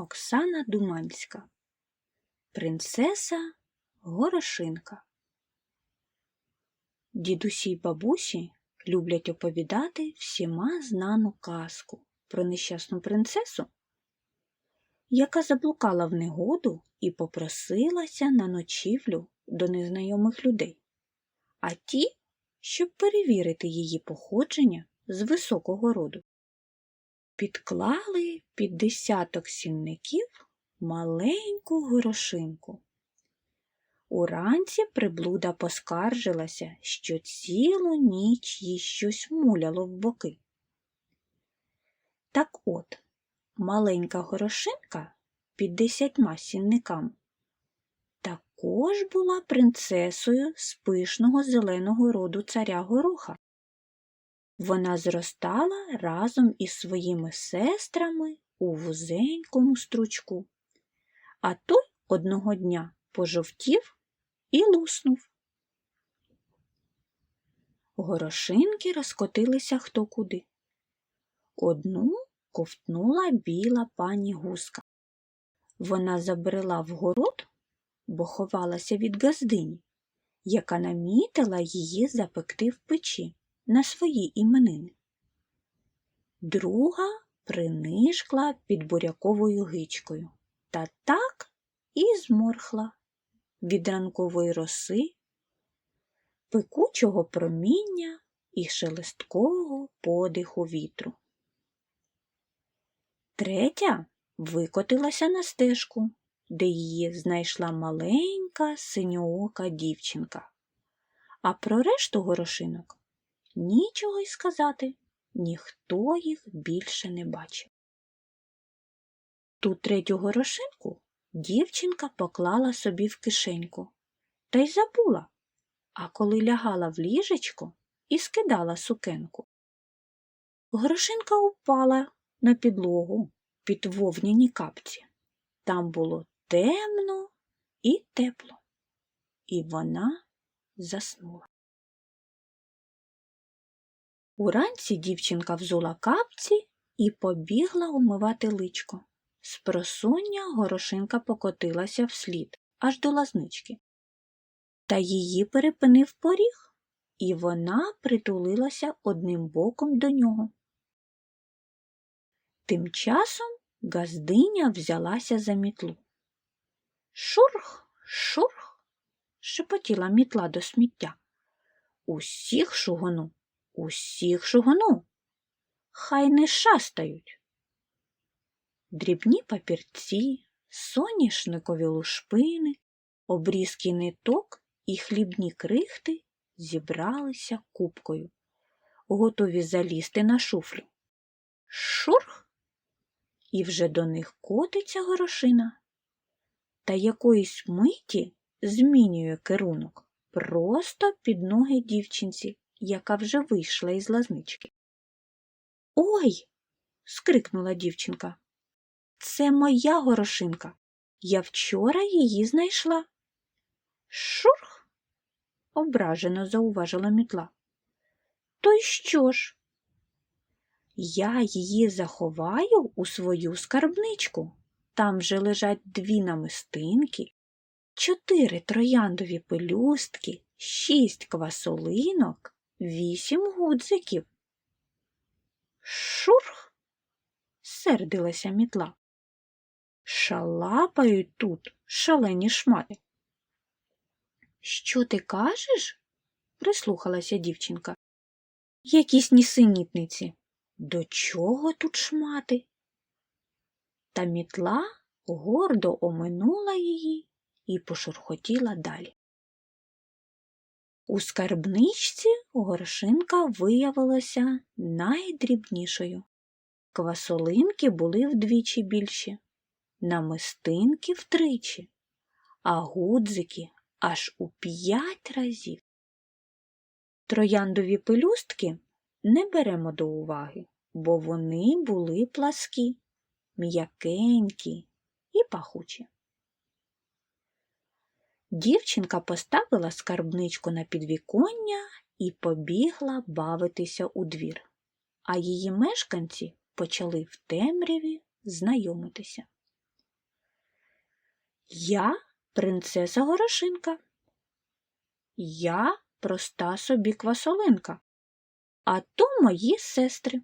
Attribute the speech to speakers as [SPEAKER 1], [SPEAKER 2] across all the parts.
[SPEAKER 1] Оксана Думанська. Принцеса Горошинка. Дідусі й бабусі люблять оповідати всіма знану казку про нещасну принцесу, яка заблукала в негоду і попросилася на ночівлю до незнайомих людей, а ті, щоб перевірити її походження з високого роду. Підклали під десяток сінників маленьку горошинку. Уранці приблуда поскаржилася, що цілу ніч їй щось муляло в боки. Так от, маленька горошинка під десятьма сінниками також була принцесою з пишного зеленого роду царя Гороха. Вона зростала разом із своїми сестрами у вузенькому стручку, а той одного дня пожовтів і луснув. Горошинки розкотилися хто куди. Одну ковтнула біла пані гуска. Вона забрела в город, бо ховалася від газдині, яка намітила її запекти в печі на свої іменини. Друга принишкла під буряковою гичкою та так і зморхла від ранкової роси, пекучого проміння і шелесткого подиху вітру. Третя викотилася на стежку, де її знайшла маленька синьоока дівчинка. А про решту горошинок нічого й сказати, ніхто їх більше не бачив. Ту третю горошинку дівчинка поклала собі в кишеньку та й забула, а коли лягала в ліжечко і скидала сукенку. Горошинка упала на підлогу під вовняні капці. Там було темно і тепло, і вона заснула. Уранці дівчинка взула капці і побігла умивати личко. Спросоння горошинка покотилася вслід аж до лазнички. Та її перепинив поріг, і вона притулилася одним боком до нього. Тим часом газдиня взялася за мітлу. Шурх, шурх, шепотіла мітла до сміття. Усіх шугону, усіх шугону. Хай не шастають. Дрібні папірці, соняшникові лушпини, обрізки ниток і хлібні крихти зібралися купкою, готові залізти на шуфлю. Шурх! І вже до них котиться горошина. Та якоїсь миті змінює керунок просто під ноги дівчинці, яка вже вийшла із лазнички. Ой! скрикнула дівчинка. Це моя горошинка. Я вчора її знайшла. Шурх, ображено зауважила мітла. То й що ж? Я її заховаю у свою скарбничку. Там вже лежать дві намистинки, чотири трояндові пелюстки, шість квасолинок, вісім гудзиків. Шурх, сердилася мітла. Шалапають тут шалені шмати. Що ти кажеш? прислухалася дівчинка. Якісь нісенітниці. До чого тут шмати? Та мітла гордо оминула її і пошурхотіла далі. У скарбничці горшинка виявилася найдрібнішою. Квасолинки були вдвічі більші, намистинки втричі, а гудзики аж у п'ять разів. Трояндові пелюстки не беремо до уваги, бо вони були пласкі, м'якенькі і пахучі. Дівчинка поставила скарбничку на підвіконня і побігла бавитися у двір, а її мешканці почали в темряві знайомитися. Я принцеса Горошинка. Я проста собі квасолинка, а то мої сестри.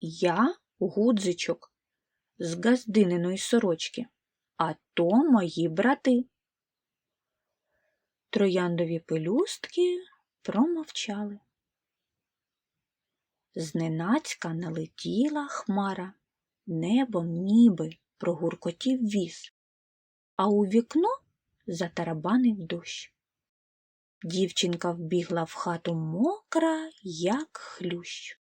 [SPEAKER 1] Я гудзичок з газдининої сорочки, а то мої брати. Трояндові пелюстки промовчали. Зненацька налетіла хмара, небом ніби прогуркотів віз, а у вікно затарабанив дощ. Дівчинка вбігла в хату мокра, як хлющ.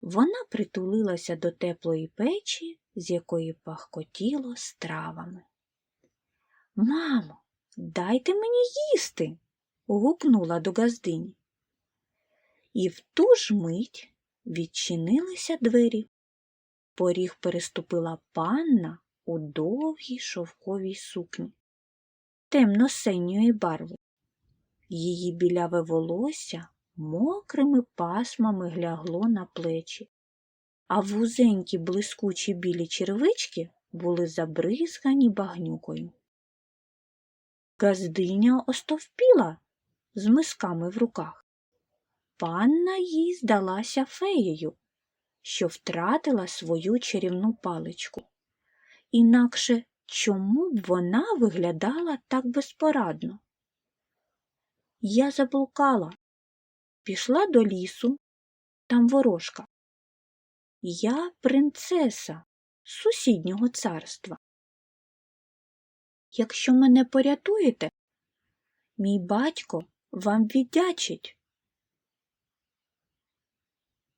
[SPEAKER 1] Вона притулилася до теплої печі, з якої пахкотіло стравами. Мамо, дайте мені їсти. гукнула до газдині. І в ту ж мить відчинилися двері. Поріг переступила панна у довгій шовковій сукні, темно-синьої барви. Її біляве волосся мокрими пасмами глягло на плечі, а вузенькі блискучі білі червички були забризгані багнюкою. Газдиня остовпіла з мисками в руках. Панна їй здалася феєю, що втратила свою чарівну паличку. Інакше чому б вона виглядала так безпорадно? Я заблукала, пішла до лісу, там ворожка. Я принцеса сусіднього царства. Якщо мене порятуєте, мій батько вам віддячить.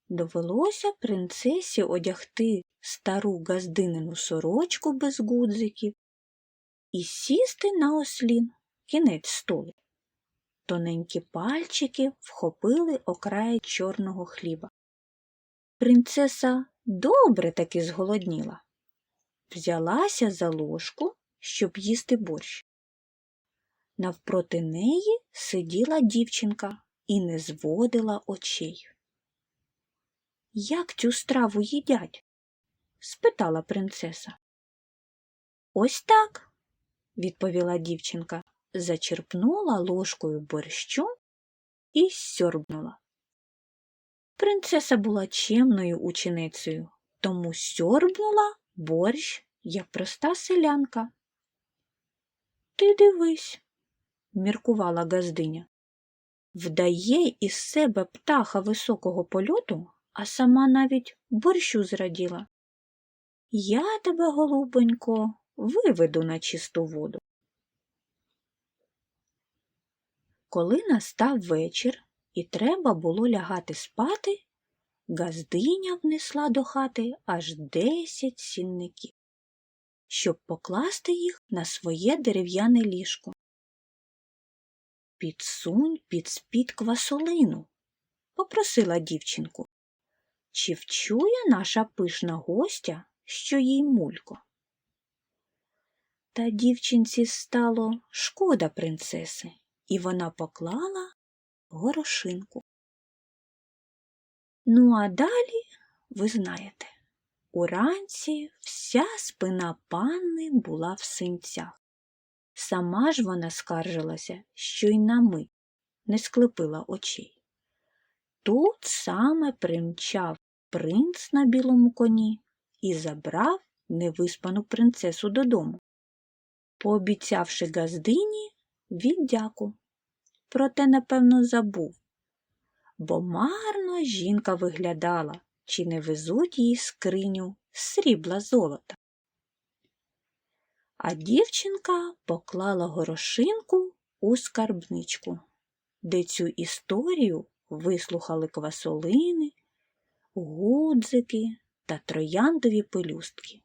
[SPEAKER 1] Довелося принцесі одягти стару газдинину сорочку без гудзиків і сісти на ослін кінець столу. Тоненькі пальчики вхопили окрай чорного хліба. Принцеса добре таки зголодніла. Взялася за ложку, щоб їсти борщ. Навпроти неї сиділа дівчинка і не зводила очей. Як цю страву їдять? спитала принцеса. Ось так, відповіла дівчинка, зачерпнула ложкою борщу і сьорбнула. Принцеса була чемною ученицею, тому сьорбнула борщ, як проста селянка. Ти дивись, міркувала газдиня. Вдає із себе птаха високого польоту, а сама навіть борщу зраділа. Я тебе, голубонько, виведу на чисту воду. Коли настав вечір і треба було лягати спати, газдиня внесла до хати аж десять сінників, щоб покласти їх на своє дерев'яне ліжко. Підсунь під спід квасолину, попросила дівчинку. Чи вчує наша пишна гостя, що їй мулько? Та дівчинці стало шкода принцеси, і вона поклала горошинку. Ну, а далі, ви знаєте, уранці вся спина панни була в синцях. Сама ж вона скаржилася, що й на мить не склепила очей. Тут саме примчав принц на білому коні і забрав невиспану принцесу додому, пообіцявши газдині віддяку. Проте, напевно, забув, бо марно жінка виглядала, чи не везуть їй скриню срібла золота. А дівчинка поклала горошинку у скарбничку, де цю історію вислухали квасолини, гудзики та трояндові пелюстки.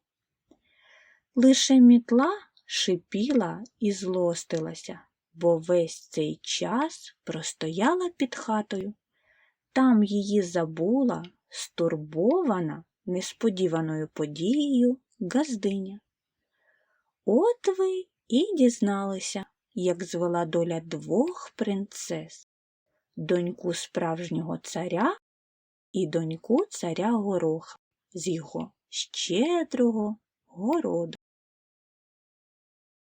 [SPEAKER 1] Лише мітла шипіла і злостилася, бо весь цей час простояла під хатою. Там її забула, стурбована несподіваною подією газдиня. От ви і дізналися, як звела доля двох принцес доньку справжнього царя і доньку царя Гороха з його щедрого городу.